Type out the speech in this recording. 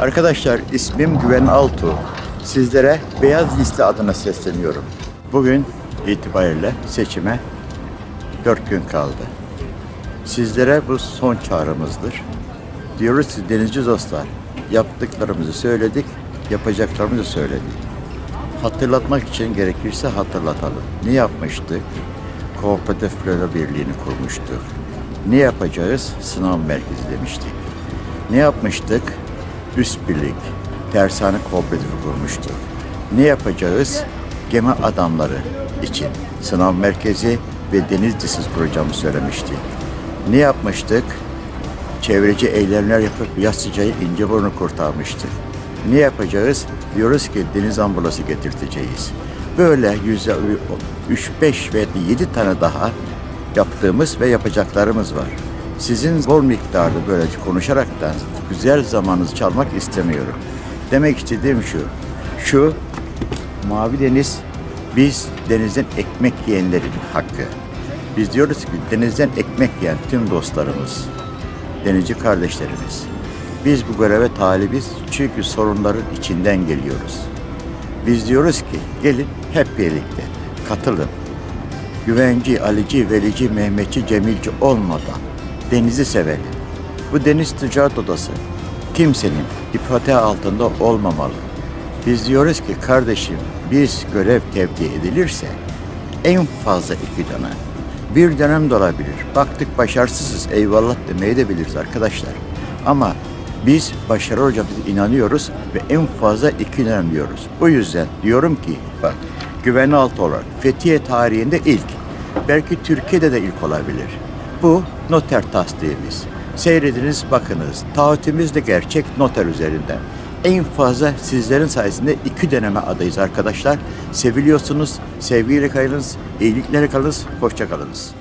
Arkadaşlar ismim Güven Altuğ. Sizlere Beyaz Liste adına sesleniyorum. Bugün itibariyle seçime 4 gün kaldı. Sizlere bu son çağrımızdır. Diyoruz ki denizci dostlar, yaptıklarımızı söyledik, yapacaklarımızı söyledik. Hatırlatmak için gerekirse hatırlatalım. Ne yapmıştık? Kooperatif Flora Birliği'ni kurmuştuk. Ne yapacağız? Sınav merkezi demiştik. Ne yapmıştık? Üst birlik, tersane kooperatifi kurmuştuk. Ne yapacağız? Gemi adamları için sınav merkezi ve deniz disiz kuracağımı söylemiştik. Ne yapmıştık? Çevreci eylemler yapıp yaz sıcağı İnceburnu kurtarmıştık. Ne yapacağız? Diyoruz ki deniz ambulansı getirteceğiz. Böyle yüzde üç, beş ve yedi tane daha yaptığımız ve yapacaklarımız var. Sizin bol miktarda böyle konuşaraktan güzel zamanınızı çalmak istemiyorum. Demek istediğim şu, şu Mavi Deniz biz denizden ekmek yiyenlerin hakkı. Biz diyoruz ki denizden ekmek yiyen tüm dostlarımız, denizci kardeşlerimiz. Biz bu göreve talibiz çünkü sorunların içinden geliyoruz. Biz diyoruz ki gelin hep birlikte katılın. Güvenci, Alici, Velici, Mehmetçi, Cemilci olmadan denizi sevelim. Bu deniz ticaret odası kimsenin ipote altında olmamalı. Biz diyoruz ki kardeşim biz görev tevdi edilirse en fazla iki dönem. Bir dönem de olabilir. Baktık başarısızız eyvallah demeyi de biliriz arkadaşlar. Ama biz başarı olacağımıza inanıyoruz ve en fazla iki dönem diyoruz. O yüzden diyorum ki bak güvenli altı olarak Fethiye tarihinde ilk. Belki Türkiye'de de ilk olabilir. Bu noter tasdiğimiz. Seyrediniz bakınız. Taahhütümüz de gerçek noter üzerinden. En fazla sizlerin sayesinde iki döneme adayız arkadaşlar. Seviliyorsunuz, sevgiyle kalınız, iyilikleri kalınız, hoşça kalınız.